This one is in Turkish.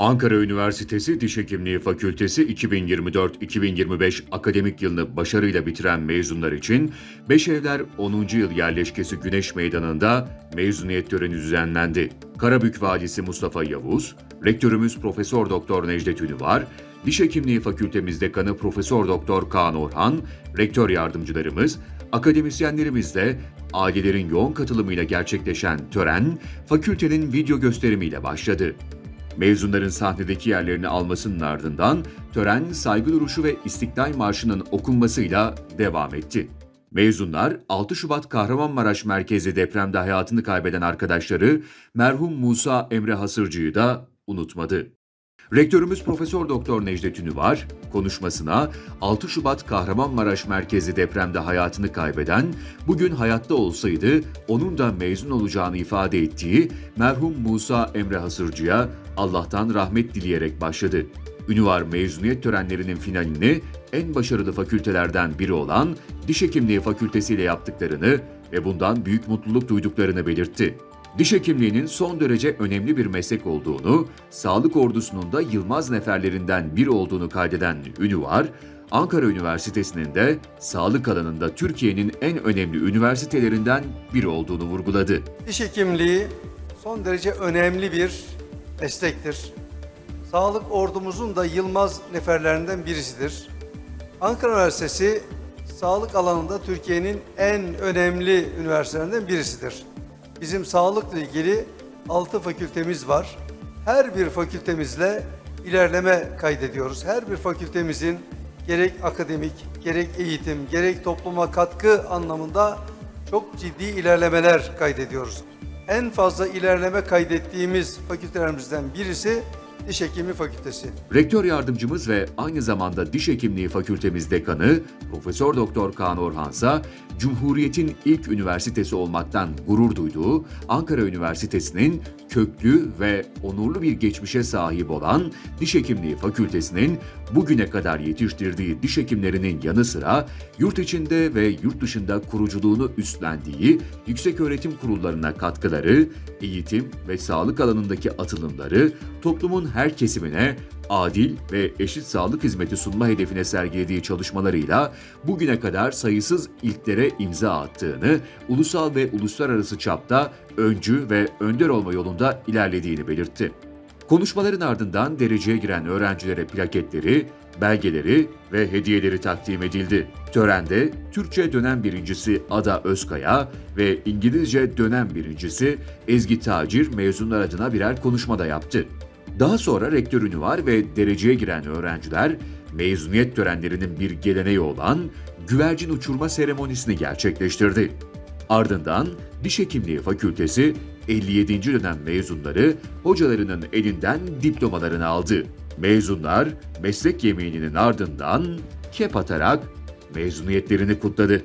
Ankara Üniversitesi Diş Hekimliği Fakültesi 2024-2025 akademik yılını başarıyla bitiren mezunlar için Beşevler 10. yıl yerleşkesi Güneş Meydanı'nda mezuniyet töreni düzenlendi. Karabük Valisi Mustafa Yavuz, Rektörümüz Profesör Doktor Necdet Ünüvar, Diş Hekimliği Fakültemiz Dekanı Profesör Doktor Kaan Orhan, rektör yardımcılarımız, akademisyenlerimizle ailelerin yoğun katılımıyla gerçekleşen tören, fakültenin video gösterimiyle başladı. Mezunların sahnedeki yerlerini almasının ardından tören saygı duruşu ve İstiklal Marşı'nın okunmasıyla devam etti. Mezunlar 6 Şubat Kahramanmaraş merkezli depremde hayatını kaybeden arkadaşları merhum Musa Emre Hasırcı'yı da unutmadı. Rektörümüz Profesör Doktor Necdet Ünüvar konuşmasına 6 Şubat Kahramanmaraş merkezli depremde hayatını kaybeden, bugün hayatta olsaydı onun da mezun olacağını ifade ettiği merhum Musa Emre Hasırcı'ya Allah'tan rahmet dileyerek başladı. Ünüvar mezuniyet törenlerinin finalini en başarılı fakültelerden biri olan Diş Hekimliği Fakültesi ile yaptıklarını ve bundan büyük mutluluk duyduklarını belirtti. Diş hekimliğinin son derece önemli bir meslek olduğunu, sağlık ordusunun da yılmaz neferlerinden biri olduğunu kaydeden Ünüvar, Ankara Üniversitesi'nin de sağlık alanında Türkiye'nin en önemli üniversitelerinden biri olduğunu vurguladı. Diş hekimliği son derece önemli bir meslektir. Sağlık ordumuzun da yılmaz neferlerinden birisidir. Ankara Üniversitesi sağlık alanında Türkiye'nin en önemli üniversitelerinden birisidir. Bizim sağlıkla ilgili 6 fakültemiz var. Her bir fakültemizle ilerleme kaydediyoruz. Her bir fakültemizin gerek akademik, gerek eğitim, gerek topluma katkı anlamında çok ciddi ilerlemeler kaydediyoruz. En fazla ilerleme kaydettiğimiz fakültelerimizden birisi Diş Hekimliği Fakültesi. Rektör yardımcımız ve aynı zamanda Diş Hekimliği Fakültemiz Dekanı Profesör Doktor Kaan Orhansa, Cumhuriyet'in ilk üniversitesi olmaktan gurur duyduğu Ankara Üniversitesi'nin köklü ve onurlu bir geçmişe sahip olan Diş Hekimliği Fakültesinin bugüne kadar yetiştirdiği diş hekimlerinin yanı sıra yurt içinde ve yurt dışında kuruculuğunu üstlendiği yüksek öğretim kurullarına katkıları, eğitim ve sağlık alanındaki atılımları toplumun her kesimine adil ve eşit sağlık hizmeti sunma hedefine sergilediği çalışmalarıyla bugüne kadar sayısız ilklere imza attığını, ulusal ve uluslararası çapta öncü ve önder olma yolunda ilerlediğini belirtti. Konuşmaların ardından dereceye giren öğrencilere plaketleri, belgeleri ve hediyeleri takdim edildi. Törende Türkçe dönem birincisi Ada Özkaya ve İngilizce dönem birincisi Ezgi Tacir mezunlar adına birer konuşma da yaptı. Daha sonra rektör ünüvar ve dereceye giren öğrenciler mezuniyet törenlerinin bir geleneği olan güvercin uçurma seremonisini gerçekleştirdi. Ardından Diş Hekimliği Fakültesi 57. dönem mezunları hocalarının elinden diplomalarını aldı. Mezunlar meslek yemeğinin ardından kep atarak mezuniyetlerini kutladı.